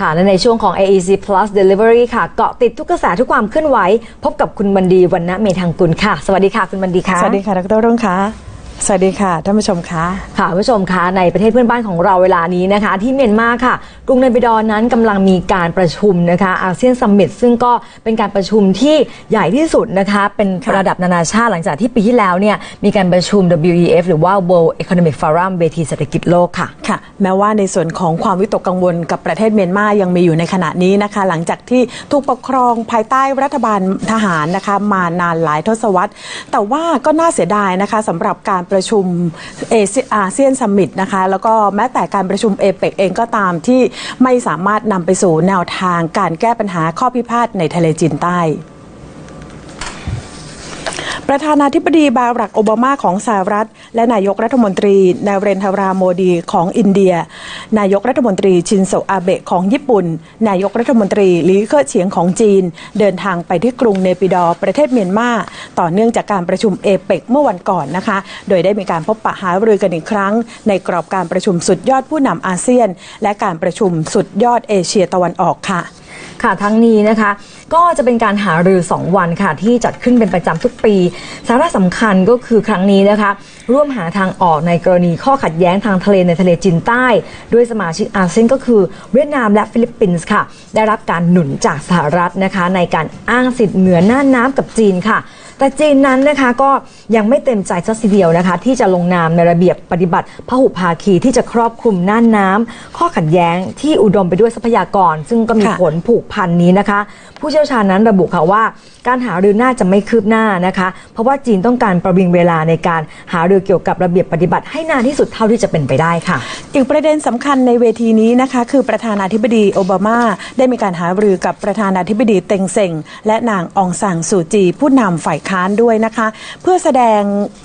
ค่ะและในช่วงของ AEC Plus Delivery ค่ะ เกาะติดทุกกระแสทุกความเคลื่อนไหว พบกับคุณบันดีวันณะเมธังกุลค่ะ สวัสดีค่ะคุณบันดีค่ะ สวัสดีค่ะดรรุ่งค่ะ สวัสดีค่ะท่านผู้ชมคะค่ะคุณผู้ชมคะในประเทศเพื่อนบ้านของเราเวลานี้นะคะ ที่เมียนมาค่ะ กรุงเนปิดอร์นั้นกำลังมีการประชุมนะคะอาเซียนซัมมิตซึ่งก็เป็นการประชุมที่ใหญ่ที่สุดนะคะ เป็นค่ะระดับนานาชาติหลังจากที่ปีที่แล้วเนี่ยมีการประชุม WEF หรือว่า World Economic Forum เวทีเศรษฐกิจโลกค่ะค่ะ แม้ว่าในส่วนของความวิตกกังวลกับประเทศเมียนมายังมีอยู่ในขณะนี้นะคะ หลังจากที่ถูกปกครองภายใต้รัฐบาลทหารนะคะมานานหลายทศวรรษ แต่ว่าก็น่าเสียดายนะคะสำหรับการประชุมเอเชียอาเซียนสมมิตนะคะ แล้วก็แม้แต่การประชุมเอเปกเองก็ตามที่ไม่สามารถนำไปสู่แนวทางการแก้ปัญหาข้อพิพาทในทะเลจีนใต้ ประธานาธิบดีบารักโอบามาของสหรัฐ และนายกรัฐมนตรีนาเรนทาราโมดีของอินเดีย นายกรัฐมนตรีชินโซอาเบะของญี่ปุ่น นายกรัฐมนตรีลีเค่อเฉียงของจีน เดินทางไปที่กรุงเนปิดอประเทศเมียนมาต่อเนื่องจากการประชุมเอเปกเมื่อวันก่อนนะคะ โดยได้มีการพบปะหารือกันอีกครั้ง ในกรอบการประชุมสุดยอดผู้นำอาเซียน และการประชุมสุดยอดเอเชียตะวันออกค่ะ ค่ะทั้งนี้นะคะ ก็จะเป็นการหารือ 2 วันค่ะ ที่จัดขึ้นเป็นประจำทุกปี สาระสำคัญก็คือครั้งนี้นะคะ ร่วมหาทางออกในกรณีข้อขัดแย้งทางทะเลในทะเลจีนใต้ ด้วยสมาชิกอาเซียนก็คือเวียดนามและฟิลิปปินส์ค่ะ ได้รับการหนุนจากสหรัฐนะคะ ในการอ้างสิทธิ์เหนือน่านน้ำกับจีนค่ะแต่จีนนั้นนะคะก็ยังไม่เต็มใจสักทีเดียวนะคะ ที่จะลงนามในระเบียบปฏิบัติพหุภาคีที่จะครอบคลุมน่านน้ำข้อขัดแย้งที่อุดมไปด้วยทรัพยากร ซึ่งก็มีผลผูกพันนี้นะคะผู้เชี่ยวชาญนั้นระบุค่ะว่า การหารือน่าจะไม่คืบหน้านะคะ เพราะว่าจีนต้องการประวิงเวลาในการหารือเกี่ยวกับระเบียบปฏิบัติให้นานที่สุดเท่าที่จะเป็นไปได้ค่ะอีกประเด็นสำคัญในเวทีนี้นะคะ คือประธานาธิบดีโอบามาได้มีการหารือกับประธานาธิบดีเต็งเซ็งและนางองซานสูจี ผู้นำฝ่ายค้านด้วยนะคะ เพื่อแสดง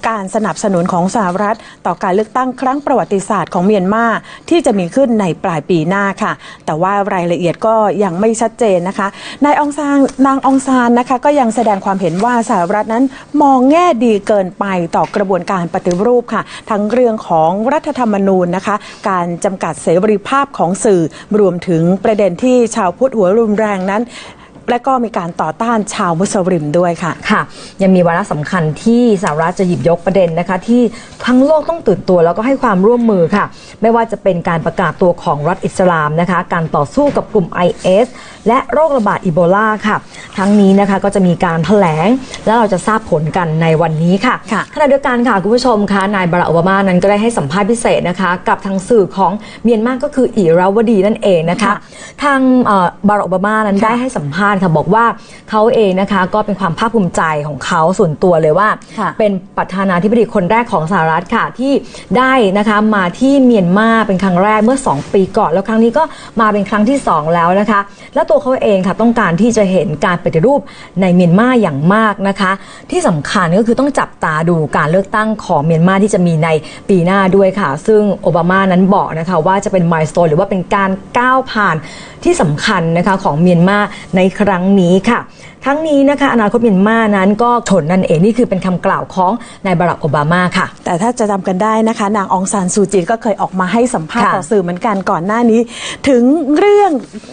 การสนับสนุนของสหรัฐ ต่อการเลือกตั้งครั้งประวัติศาสตร์ของเมียนมาที่จะมีขึ้นในปลายปีหน้าค่ะ แต่ว่ารายละเอียดก็ยังไม่ชัดเจนนะคะนายองซานนางองซานนะคะก็ยังแสดงความเห็นว่าสหรัฐนั้นมองแง่ดีเกินไปต่อกระบวนการปฏิรูปค่ะ ทั้งเรื่องของรัฐธรรมนูญนะคะ การจำกัดเสรีภาพของสื่อรวมถึงประเด็นที่ชาวพุทธหัวรุนแรงนั้นและก็มีการต่อต้านชาวมุสลิมด้วยค่ะ ค่ะ ยังมีวาระสำคัญที่สหรัฐจะหยิบยกประเด็นนะคะ ที่ทั้งโลกต้องตื่นตัวแล้วก็ให้ความร่วมมือค่ะ ไม่ว่าจะเป็นการประกาศตัวของรัฐอิสลามนะคะ การต่อสู้กับกลุ่ม IS และโรคระบาดอีโบลาค่ะ ทั้งนี้นะคะก็จะมีการแถลง และเราจะทราบผลกันในวันนี้ค่ะค่ะขณะเดียวกันค่ะคุณผู้ชมคะนายบารักโอบามานั้นก็ได้ให้สัมภาษณ์พิเศษนะคะ กับทางสื่อของเมียนมาก็คืออิราวดีนั่นเองนะคะค่ะทางเอ่อบารักโอบามานั้นค่ะได้ให้สัมภาษณ์ค่ะบอกว่าเขาเองนะคะก็เป็นความภาคภูมิใจของเขาส่วนตัวเลยว่าค่ะเป็นประธานาธิบดีคนแรกของสหรัฐค่ะที่ได้นะคะมาที่เมียนมาเป็นครั้งแรกเมื่อ 2 ปีก่อน แล้วครั้งนี้ก็มาเป็นครั้งที่ 2 แล้วนะคะ และตัวเขาเองค่ะต้องการที่จะเห็นการปฏิรูปในเมียนมาอย่างมากนะคะ ที่สำคัญก็คือต้องจับตาดูการเลือกตั้งของเมียนมาที่จะมีในปีหน้าด้วยค่ะ ซึ่งโอบามานั้นบอกนะคะว่าจะเป็นมายส t ต n e หรือว่าเป็นการก้าวผ่านที่สำคัญนะคะของเมียนมาในครั้งนี้ค่ะ ทั้งนี้นะคะอนาคตเมียนมานั้นก็ชนนั่นเองนี่คือเป็นคำกล่าวของนายบารักโอบามาค่ะ แต่ถ้าจะจำกันได้นะคะ นางองซานซูจีก็เคยออกมาให้สัมภาษณ์ค่ะต่อสื่อเหมือนกันก่อนหน้านี้ ถึงเรื่อง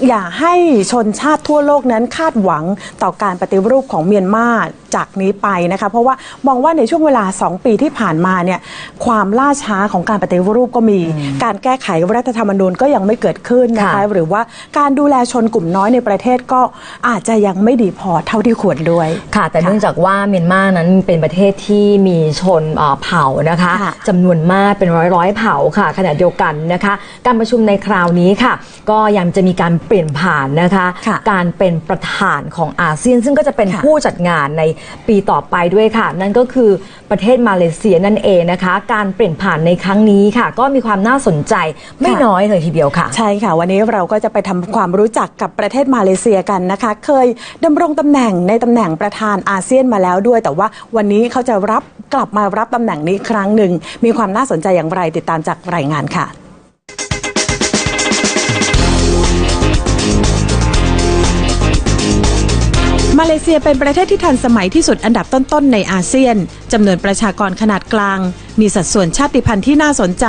อย่าให้ชนชาติทั่วโลกนั้นคาดหวังต่อการปฏิรูปของเมียนมาจากนี้ไปนะคะ เพราะว่ามองว่าในช่วงเวลา 2 ปีที่ผ่านมาเนี่ยความล่าช้าของการปฏิรูปก็มี การแก้ไขรัฐธรรมนูญก็ยังไม่เกิดขึ้นนะคะค่ะหรือว่าการดูแลชนกลุ่มน้อยในประเทศก็อาจจะยังไม่ดีพอเท่าที่ควรด้วย ค่ะ แต่ค่ะเนื่องจากว่าเมียนมานั้นเป็นประเทศที่มีชนเอ่อเผ่านะคะค่ะจำนวนมากเป็นร้อยร้อยๆเผ่าค่ะ ขณะเดียวกันนะคะ การประชุมในคราวนี้ค่ะ ก็ยังจะมีการเปลี่ยนผ่านนะคะค่ะการเป็นประธานของอาเซียน ซึ่งก็จะเป็นค่ะผู้จัดงานในปีต่อไปด้วยค่ะ นั่นก็คือประเทศมาเลเซียนั่นเองนะคะ การเปลี่ยนผ่านในครั้งนี้ค่ะ ก็มีความน่าสนใจไม่ค่ะน้อยเลยทีเดียวค่ะ ใช่ค่ะ วันนี้เราก็จะไปทำความรู้จักกับประเทศมาเลเซียกันนะคะ เคยดำรงตำแหน่งในตำแหน่งประธานอาเซียนมาแล้วด้วย แต่ว่าวันนี้เขาจะรับกลับมารับตำแหน่งนี้ครั้งหนึ่ง มีความน่าสนใจอย่างไรติดตามจากรายงานค่ะมาเลเซียเป็นประเทศที่ทันสมัยที่สุดอันดับต้นๆในอาเซียน จำนวนประชากรขนาดกลาง มีสัดส่วนชาติพันธุ์ที่น่าสนใจ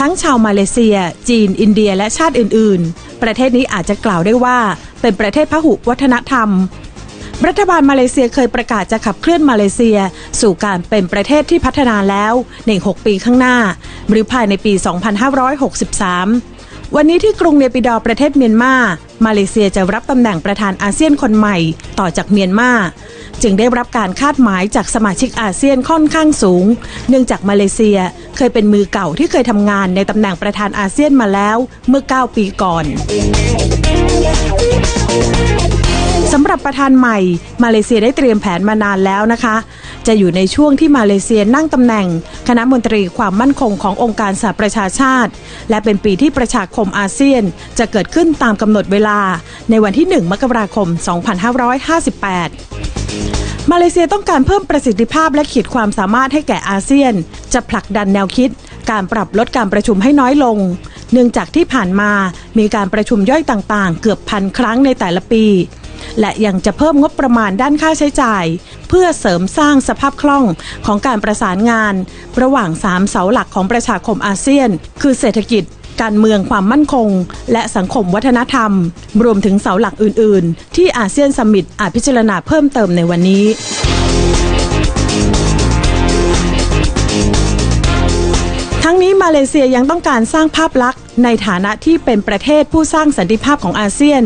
ทั้งชาวมาเลเซีย จีน อินเดียและชาติอื่น ๆ ประเทศนี้อาจจะกล่าวได้ว่า เป็นประเทศพหุวัฒนธรรม รัฐบาลมาเลเซียเคยประกาศจะขับเคลื่อนมาเลเซีย สู่การเป็นประเทศที่พัฒนาแล้วใน 6 ปีข้างหน้า หรือภายในปี 2563 วันนี้ที่กรุงเนปิดอประเทศเมียนมา มาเลเซียจะรับตำแหน่งประธานอาเซียนคนใหม่ต่อจากเมียนมาจึงได้รับการคาดหมายจากสมาชิกอาเซียนค่อนข้างสูง เนื่องจากมาเลเซียเคยเป็นมือเก่าที่เคยทำงานในตำแหน่งประธานอาเซียนมาแล้วเมื่อ 9 ปีก่อน สำหรับประธานใหม่ มาเลเซียได้เตรียมแผนมานานแล้วนะคะ จะอยู่ในช่วงที่มาเลเซียนั่งตำแหน่ง คณะมนตรีความมั่นคงขององค์การสหประชาชาติ และเป็นปีที่ประชาคมอาเซียน จะเกิดขึ้นตามกำหนดเวลา ในวันที่ 1 มกราคม 2558มาเลเซียต้องการเพิ่มประสิทธิภาพและขีดความสามารถให้แก่อาเซียน จะผลักดันแนวคิด การปรับลดการประชุมให้น้อยลง เนื่องจากที่ผ่านมามีการประชุมย่อยต่างๆ เกือบพันครั้งในแต่ละปี และยังจะเพิ่มงบประมาณด้านค่าใช้จ่าย เพื่อเสริมสร้างสภาพคล่องของการประสานงาน ระหว่างสามเสาหลักของประชาคมอาเซียน คือเศรษฐกิจการเมืองความมั่นคง และสังคมวัฒนธรรม รวมถึงเสาหลักอื่น ๆ ที่อาเซียนสมิตอาจพิจารณาเพิ่มเติมในวันนี้ทั้งนี้มาเลเซียยังต้องการสร้างภาพลักษณ์ในฐานะที่เป็นประเทศผู้สร้างสันติภาพของอาเซียน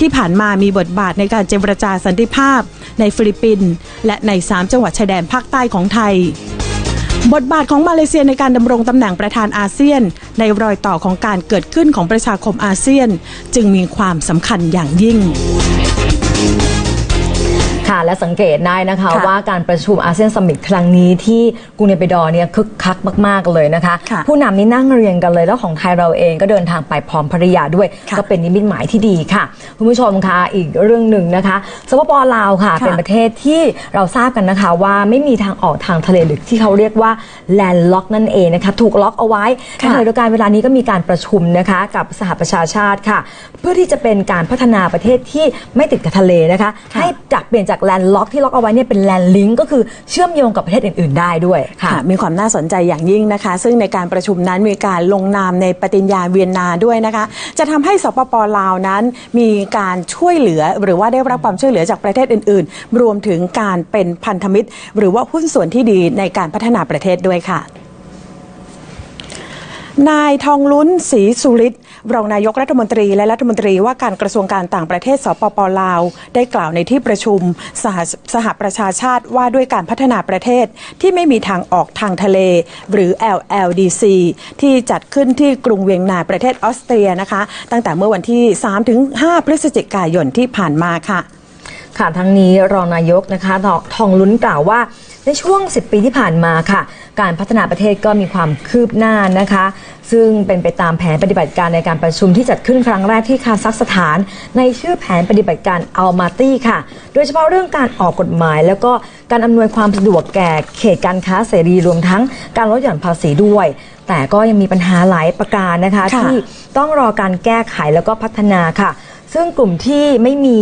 ที่ผ่านมามีบทบาทในการเจรจาสันติภาพ ในฟิลิปปินส์และใน 3 จังหวัดชายแดนภาคใต้ของไทย บทบาทของมาเลเซียในการดำรงตำแหน่งประธานอาเซียน ในรอยต่อของการเกิดขึ้นของประชาคมอาเซียน จึงมีความสำคัญอย่างยิ่ง ค่ะ และสังเกตได้นะคะค่ะว่าการประชุมอาเซียนสมิตครั้งนี้ที่กรุงเนปิดอร์เนี่ยคึกคักมาก ๆ เลยนะคะ ค่ะผู้นำนี่นั่งเรียงกันเลย แล้วของไทยเราเองก็เดินทางไปพร้อมภริยาด้วย ค่ะก็เป็นนิมิตหมายที่ดีค่ะ คุณผู้ชมคะอีกเรื่องหนึ่งนะคะสปปลาวค่ะ ค่ะเป็นประเทศที่เราทราบกันนะคะว่าไม่มีทางออกทางทะเลหรือที่เขาเรียกว่าแลนด์ล็อกนั่นเองนะคะถูกล็อกเอาไว้ในค่ะขณะเดียวกันเวลานี้ก็มีการประชุมนะคะกับสหประชาชาติค่ะ เพื่อที่จะเป็นการพัฒนาประเทศที่ไม่ติดกับทะเลนะคะค่ะให้จากเปลี่ยนจากแลนด์ล็อกที่ล็อกเอาไว้เนี่ยเป็นแลนด์ลิงก์ก็คือเชื่อมโยงกับประเทศอื่น ๆ ได้ด้วยค่ะ มีความน่าสนใจอย่างยิ่งนะคะ ซึ่งในการประชุมนั้นมีการลงนามในปฏิญญาเวียนนาด้วยนะคะ จะทำให้สปปลาวนั้น มีการช่วยเหลือหรือว่าได้รับความช่วยเหลือจากประเทศอื่น ๆ รวมถึงการเป็นพันธมิตร หรือว่าหุ้นส่วนที่ดีในการพัฒนาประเทศด้วยค่ะ นายทองลุ้นศรีสุริตรองนายกรัฐมนตรีและรัฐมนตรีว่าการกระทรวงการต่างประเทศสปปลาว ได้กล่าวในที่ประชุมสหสหประชาชาติว่าด้วยการพัฒนาประเทศที่ไม่มีทางออกทางทะเล หรือ LLDC ที่จัดขึ้นที่กรุงเวียงนาประเทศออสเตรียนะคะ ตั้งแต่เมื่อวันที่ 3-5 พฤศจิกายนที่ผ่านมาค่ะค่ะทั้งนี้รองนายกนะคะทองทองลุ้นกล่าวว่า ในช่วง 10 ปีที่ผ่านมาค่ะ การพัฒนาประเทศก็มีความคืบหน้านะคะ ซึ่งเป็นไปตามแผนปฏิบัติการในการประชุมที่จัดขึ้นครั้งแรกที่คาซัคสถาน ในชื่อแผนปฏิบัติการอัลมาตี้ค่ะ โดยเฉพาะเรื่องการออกกฎหมาย แล้วก็การอำนวยความสะดวกแก่เขตการค้าเสรีรวมทั้งการลดหย่อนภาษีด้วย แต่ก็ยังมีปัญหาหลายประการนะคะค่ะที่ต้องรอการแก้ไขแล้วก็พัฒนาค่ะ ซึ่งกลุ่มที่ไม่มี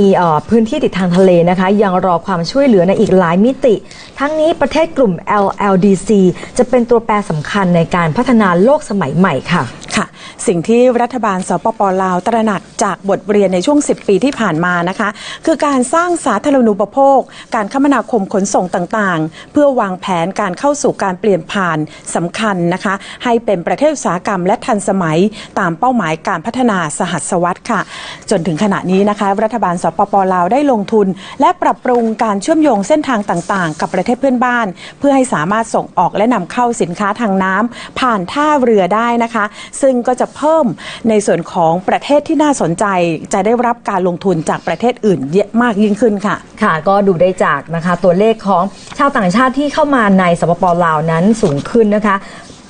พื้นที่ติดทางทะเลนะคะ ยังรอความช่วยเหลือในอีกหลายมิติ ทั้งนี้ประเทศกลุ่ม LLDC จะเป็นตัวแปรสำคัญในการพัฒนาโลกสมัยใหม่ค่ะค่ะ สิ่งที่รัฐบาลสปปลาวตระหนักจากบทเรียนในช่วง 10 ปีที่ผ่านมานะคะ คือการสร้างสาธารณูปโภค การคมนาคมขนส่งต่างๆ เพื่อวางแผนการเข้าสู่การเปลี่ยนผ่านสำคัญนะคะ ให้เป็นประเทศอุตสาหกรรมและทันสมัยตามเป้าหมายการพัฒนาสหัสวรรษค่ะ จนถึงขณะนี้นะคะ รัฐบาลสปปลาวได้ลงทุน และปรับปรุงการเชื่อมโยงเส้นทางต่างๆ กับประเทศเพื่อนบ้าน เพื่อให้สามารถส่งออกและนำเข้าสินค้าทางน้ำผ่านท่าเรือได้นะคะ ซึ่งก็จะเพิ่มในส่วนของประเทศที่น่าสนใจ จะได้รับการลงทุนจากประเทศอื่นเยอะมากยิ่งขึ้นค่ะ ค่ะ ก็ดูได้จากนะคะตัวเลขของชาวต่างชาติที่เข้ามาในสปปลาวนั้นสูงขึ้นนะคะ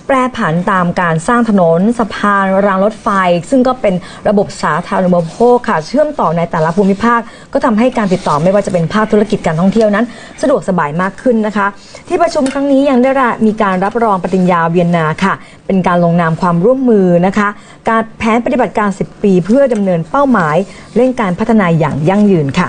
แปรผันตามการสร้างถนนสะพานรางรถไฟ ซึ่งก็เป็นระบบสาธารณูปโภคค่ะ เชื่อมต่อในแต่ละภูมิภาค ก็ทำให้การติดต่อไม่ว่าจะเป็นภาคธุรกิจการท่องเที่ยวนั้น สะดวกสบายมากขึ้นนะคะ ที่ประชุมครั้งนี้ยังได้รับมีการรับรองปฏิญญาเวียนนาค่ะ เป็นการลงนามความร่วมมือนะคะ การแผนปฏิบัติการ 10 ปี เพื่อดำเนินเป้าหมาย เร่งการพัฒนาอย่างยั่งยืนค่ะ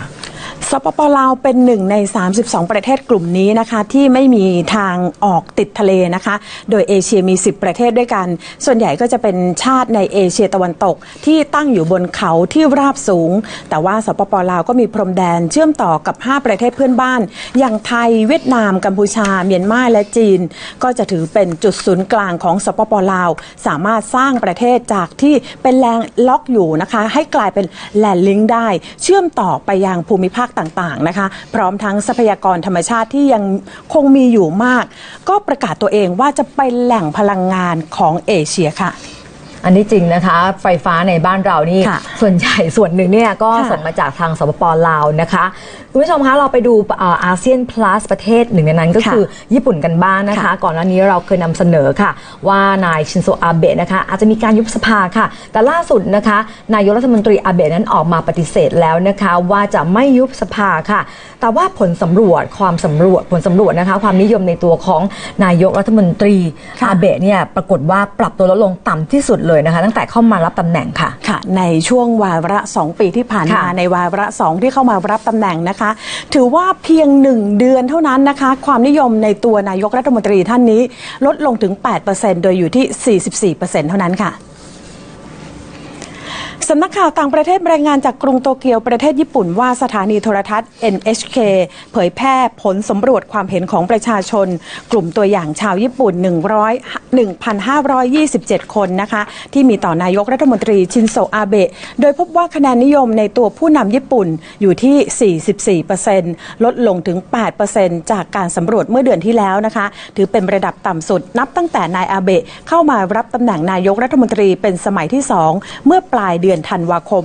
สปปลาวเป็นหนึ่งใน 32 ประเทศกลุ่มนี้นะคะที่ไม่มีทางออกติดทะเลนะคะ โดยเอเชียมี 10 ประเทศด้วยกัน ส่วนใหญ่ก็จะเป็นชาติในเอเชียตะวันตกที่ตั้งอยู่บนเขาที่ราบสูง แต่ว่าสปปลาวก็มีพรมแดนเชื่อมต่อกับ 5 ประเทศเพื่อนบ้าน อย่างไทยเวียดนามกัมพูชา เมียนมาและจีน ก็จะถือเป็นจุดศูนย์กลางของสปปลาว สามารถสร้างประเทศจากที่เป็นแลนด์ล็อกอยู่นะคะ ให้กลายเป็นแลนด์ลิงก์ได้ เชื่อมต่อไปยังภูมิภาคต่างๆนะคะ พร้อมทั้งทรัพยากรธรรมชาติที่ยังคงมีอยู่มาก ก็ประกาศตัวเองว่าจะเป็นแหล่งพลังงานของเอเชียค่ะอันนี้จริงนะคะ ไฟฟ้าในบ้านเรานี่ค่ะส่วนใหญ่ส่วนหนึ่งเนี่ยก็ค่ะส่งมาจากทางสปปลาวนะคะ คุณผู้ชมคะเราไปดูอาเซียน plus ประเทศหนึ่งในนั้นก็ค่ะคือญี่ปุ่นกันบ้างนะคะค่ะก่อนหน้านี้เราเคยนำเสนอค่ะ ว่านายชินโซอาเบะนะคะอาจจะมีการยุบสภาค่ะ แต่ล่าสุดนะคะ นายกรัฐมนตรีอาเบะนั้นออกมาปฏิเสธแล้วนะคะ ว่าจะไม่ยุบสภาค่ะ แต่ว่าผลสำรวจความสำรวจผลสำรวจนะคะ ความนิยมในตัวของนายกรัฐมนตรีค่ะอาเบะเนี่ยปรากฏว่าปรับตัวลดลงต่ำที่สุดเลยนะคะ ตั้งแต่เข้ามารับตำแหน่งค่ะค่ะ ในช่วงวาระ 2 ปีที่ผ่านมาค่ะในวาระ 2 ที่เข้ามารับตำแหน่งนะคะถือว่าเพียง 1 เดือนเท่านั้นนะคะ ความนิยมในตัวนายกรัฐมนตรีท่านนี้ ลดลงถึง 8%โดยอยู่ที่ 44%เท่านั้นค่ะ สำนักข่าวต่างประเทศรายงานจากกรุงโตเกียวประเทศญี่ปุ่นว่าสถานีโทรทัศน์ NHK เผยแพร่ผลสำรวจความเห็นของประชาชน กลุ่มตัวอย่างชาวญี่ปุ่น 100 1,527 คนนะคะ ที่มีต่อนายกรัฐมนตรีชินโซอาเบะ โดยพบว่าคะแนนนิยมในตัวผู้นำญี่ปุ่นอยู่ที่ 44%ลดลงถึง 8%จากการสำรวจเมื่อเดือนที่แล้วนะคะ ถือเป็นระดับต่ำสุดนับตั้งแต่นายอาเบะเข้ามารับตำแหน่งนายกรัฐมนตรีเป็นสมัยที่ 2 เมื่อปลายเดือนธันวาคม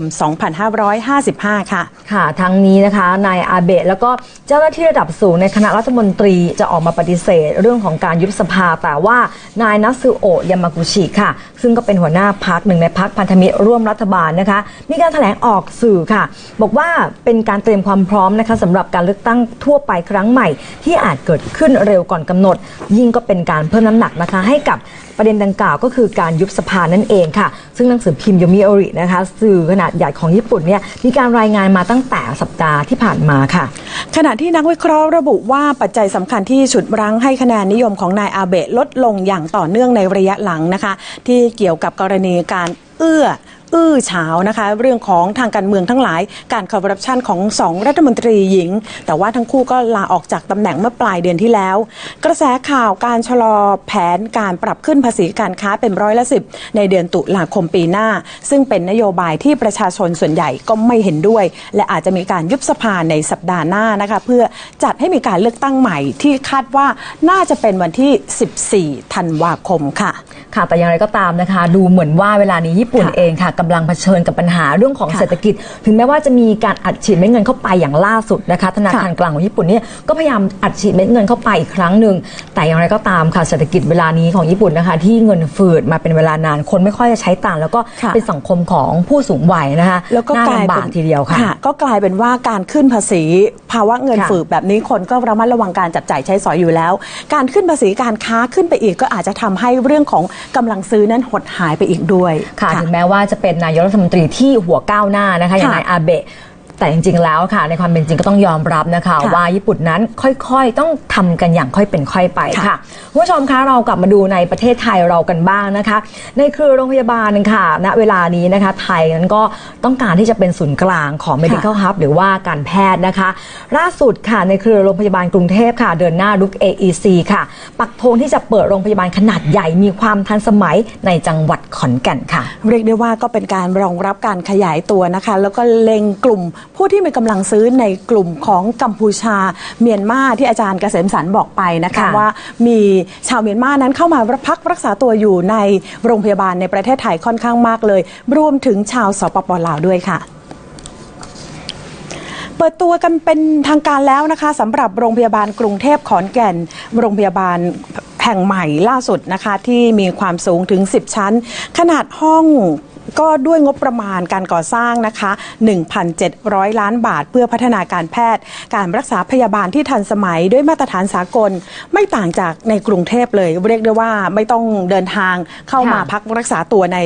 2555 ค่ะ ค่ะ ทั้งนี้นะคะนายอาเบะแล้วก็เจ้าหน้าที่ระดับสูงในคณะรัฐมนตรีจะออกมาปฏิเสธ เรื่องของการยุบสภาแต่ว่านายนัสึโอะยามากุชิค่ะ ซึ่งก็เป็นหัวหน้าพักหนึ่งในพักพันธมิตรร่วมรัฐบาลนะคะ มีการแถลงออกสื่อค่ะ บอกว่าเป็นการเตรียมความพร้อมนะคะสำหรับการเลือกตั้งทั่วไปครั้งใหม่ ที่อาจเกิดขึ้นเร็วก่อนกำหนด ยิ่งก็เป็นการเพิ่มน้ำหนักนะคะให้กับ ประเด็นดังกล่าวก็คือการยุบสภานั่นเองค่ะ ซึ่งหนังสือพิมพ์ยมิโอรินะคะสื่อขนาดใหญ่ของญี่ปุ่นเนี่ยมีการรายงานมาตั้งแต่สัปดาห์ที่ผ่านมาค่ะ ขณะที่นักวิเคราะห์ระบุว่าปัจจัยสำคัญที่ฉุดรั้งให้คะแนนนิยมของนายอาเบะลดลงอย่างต่อเนื่องในระยะหลังนะคะ ที่เกี่ยวกับกรณีการเอื้อ อื้อเฉานะคะ เรื่องของทางการเมืองทั้งหลาย การคอร์รัปชันของสองรัฐมนตรีหญิง แต่ว่าทั้งคู่ก็ลาออกจากตำแหน่งเมื่อปลายเดือนที่แล้ว กระแสข่าวการชะลอแผนการปรับขึ้นภาษีการค้าเป็นร้อยละสิบในเดือนตุลาคมปีหน้า ซึ่งเป็นนโยบายที่ประชาชนส่วนใหญ่ก็ไม่เห็นด้วย และอาจจะมีการยุบสภาในสัปดาห์หน้านะคะเพื่อจัดให้มีการเลือกตั้งใหม่ที่คาดว่าน่าจะเป็นวันที่ 14 ธันวาคมค่ะ ค่ะแต่อย่างไรก็ตามนะคะ ดูเหมือนว่าเวลานี้ญี่ปุ่นค่ะเองค่ะกำลังเผชิญกับปัญหาเรื่องของค่ะเศรษฐกิจ ถึงแม้ว่าจะมีการอัดฉีดเม็ดเงินเข้าไปอย่างล่าสุดนะคะธนาคารค่ะกลางของญี่ปุ่นเนี่ยก็พยายามอัดฉีดเม็ดเงินเข้าไปอีกครั้งหนึ่งแต่อย่างไรก็ตามค่ะเศรษฐกิจเวลานี้ของญี่ปุ่นนะคะ ที่เงินฝืดมาเป็นเวลานานคนไม่ค่อยจะใช้ตังค์แล้วก็ค่ะเป็นสังคมของผู้สูงวัยนะคะแล้วก็น่ากลายลำบาเป็กนทีเดียวค่ะ ก็กลายเป็นว่าการขึ้นภาษีภาวะเงินค่ะฝืดแบบนี้คนก็ระมัดระวังการจับจ่ายใช้สอยอยู่แล้ว การขึ้นภาษีการค้าขึ้นไปอีกก็อาจจะทำให้เรื่องของกำลังซื้อนั้นหดหายไปอีกด้วย ค่ะ ถึงแม้ว่าจะเป็นนายกรัฐมนตรีที่หัวก้าวหน้านะคะอย่างค่ะนายอาเบะ แต่จริง ๆ แล้วค่ะ ในความเป็นจริงก็ต้องยอมรับนะคะค่ะว่าญี่ปุ่นนั้นค่อยๆ ต้องทำกันอย่างค่อยเป็นค่อยไปค่ะค่ะคุณผู้ชมคะเรากลับมาดูในประเทศไทยเรากันบ้างนะคะ ในเครือโรงพยาบาลค่ะ ณเวลานี้นะคะ ไทยนั้นก็ต้องการที่จะเป็นศูนย์กลางของ medical hub หรือว่าการแพทย์นะคะ ล่าสุดค่ะในเครือโรงพยาบาลกรุงเทพค่ะ เดินหน้าลุก AEC ค่ะ ปักธงที่จะเปิดโรงพยาบาลขนาดใหญ่มีความทันสมัยในจังหวัดขอนแก่นค่ะ เรียกได้ว่าก็เป็นการรองรับการขยายตัวนะคะ แล้วก็เล็งกลุ่ม ผู้ที่มีกำลังซื้อในกลุ่มของกัมพูชาเมียนมาที่อาจารย์เกษมสันบอกไปนะคะค่ะว่ามีชาวเมียนมานั้นเข้ามาพักรักษาตัวอยู่ในโรงพยาบาลในประเทศไทยค่อนข้างมากเลย รวมถึงชาวสปปลาวด้วยค่ะ เปิดตัวกันเป็นทางการแล้วนะคะสำหรับโรงพยาบาลกรุงเทพขอนแก่น โรงพยาบาลแห่งใหม่ล่าสุดนะคะ ที่มีความสูงถึง 10 ชั้น ขนาดห้อง ก็ด้วยงบประมาณการก่อสร้างนะคะ 1,700 ล้านบาท เพื่อพัฒนาการแพทย์ การรักษาพยาบาลที่ทันสมัยด้วยมาตรฐานสากล ไม่ต่างจากในกรุงเทพเลย เรียกได้ว่าไม่ต้องเดินทางเข้ามาค่ะพักรักษาตัวใน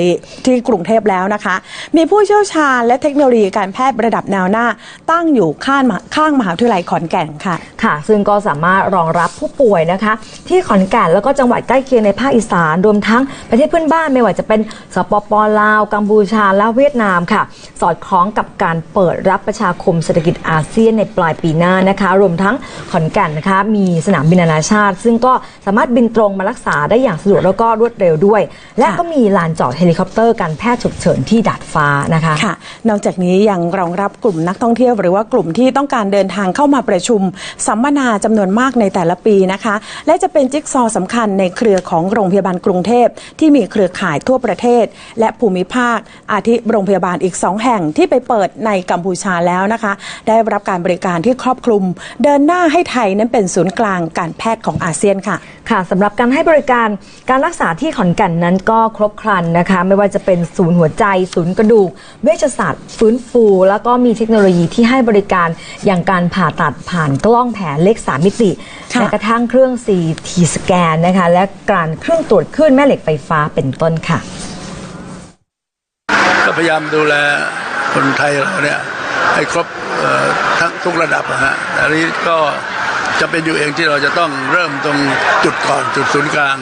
ที่กรุงเทพแล้วนะคะ มีผู้เชี่ยวชาญและเทคโนโลยีการแพทย์ระดับแนวหน้า ตั้งอยู่ข้างมหาข้างมหาวิทยาลัยขอนแก่นค่ะค่ะ ซึ่งก็สามารถรองรับผู้ป่วยนะคะ ที่ขอนแก่นแล้วก็จังหวัดใกล้เคียงในภาคอีสานรวมทั้งประเทศเพื่อนบ้านไม่ว่าจะเป็นสปปลาวกัมพูชาและเวียดนามค่ะ สอดคล้องกับการเปิดรับประชาคมเศรษฐกิจอาเซียนในปลายปีหน้านะคะ รวมทั้งขอนแก่นนะคะมีสนามบินนานาชาติ ซึ่งก็สามารถบินตรงมารักษาได้อย่างสะดวกแล้วก็รวดเร็วด้วย และค่ะก็มีลานจอดเฮลิคอปเตอร์การแพทย์ฉุกเฉินที่ดาดฟ้านะคะค่ะ นอกจากนี้ยังรองรับกลุ่มนักท่องเที่ยว หรือว่ากลุ่มที่ต้องการเดินทางเข้ามาประชุมสัมมนาจำนวนมากในแต่ละปีนะคะ และจะเป็นจิ๊กซอว์สำคัญในเครือของโรงพยาบาลกรุงเทพที่มีเครือข่ายทั่วประเทศ และภูมิภาค อาทิโรงพยาบาลอีก 2 แห่งที่ไปเปิดในกัมพูชาแล้วนะคะ ได้รับการบริการที่ครอบคลุม เดินหน้าให้ไทยนั้นเป็นศูนย์กลางการแพทย์ของอาเซียนค่ะ ค่ะสำหรับการให้บริการการรักษาที่ขอนแก่นนั้นก็ครบครันนะคะ ไม่ว่าจะเป็นศูนย์หัวใจ ศูนย์กระดูก เวชศาสตร์ ฟื้นฟู แล้วก็มีเทคโนโลยีที่ให้บริการอย่างการผ่าตัดผ่านกล้องแผนเล็ก 3 มิติค่ะแม้กระทั่งเครื่อง CT สแกนนะคะ และการเครื่องตรวจคลื่นแม่เหล็กไฟฟ้าเป็นต้นค่ะก็ พยายามดูแลคนไทยเราเนี่ยให้ครบทั้งทุกระดับนะฮะอันนี้ก็จะเป็นอยู่เองที่เราจะต้องเริ่มตรงจุดก่อนจุดศูนย์กลาง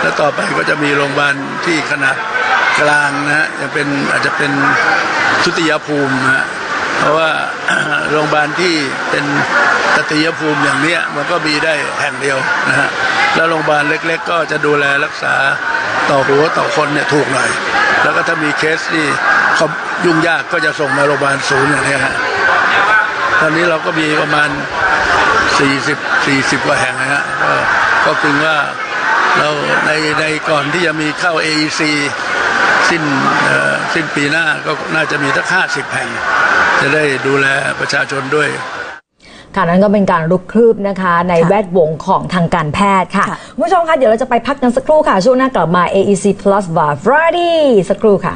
แล้วต่อไปก็จะมีโรงพยาบาลที่ขนาดกลางนะฮะยังเป็นอาจจะเป็นทุติยภูมิฮะเพราะว่าโรงพยาบาลที่เป็นตติยภูมิอย่างเนี้ยมันก็มีได้แห่งเดียวนะฮะแล้วโรงพยาบาลเล็ก ๆ ก็จะดูแลรักษาต่อหัวต่อคนเนี่ยถูกหน่อย แล้วก็ถ้ามีเคสที่เขายุ่งยากก็จะส่งมาโรงพยาบาลศูนย์อย่างเนี้ยฮะตอนนี้เราก็มีประมาณ 40 40กว่าแห่งนะฮะก็ก็คือว่าเราในในก่อนที่จะมีเข้า AEC สิ้นอ่อสิ้นปีหน้าก็น่าจะมีสัก 50 แห่ง จะได้ดูแลประชาชนด้วย ค่ะนั้นก็เป็นการรุกคืบนะคะ ในค่ะแวดวงของทางการแพทย์ค่ะค่ะคุณผู้ชมคะเดี๋ยวเราจะไปพักกันสักครู่ค่ะ ช่วงหน้ากลับมา AEC Plus Bar Friday สักครู่ค่ะ